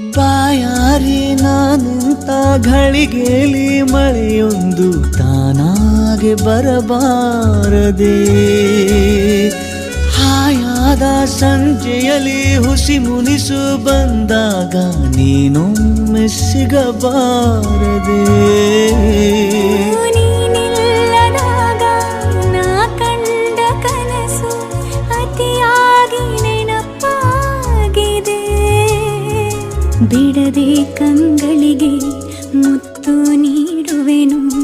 ಬಾಯಾರಿ ನಾನಿಂತ ಘಳಿಗೆಲಿ ಮಳೆಯೊಂದು ತಾನಾಗೆ ಬರಬಾರದೆ. ಹಾಯಾದ ಸಂಜೆಯಲ್ಲಿ ಹುಸಿ ಮುನಿಸು ಬಂದಾಗ ನೀನೊಮ್ಮೆ ಸಿಗಬಾರದೆ. ಬಿಡದೆ ಕಂಗಳಿಗೆ ಮುತ್ತು ನೀಡುವೆನು.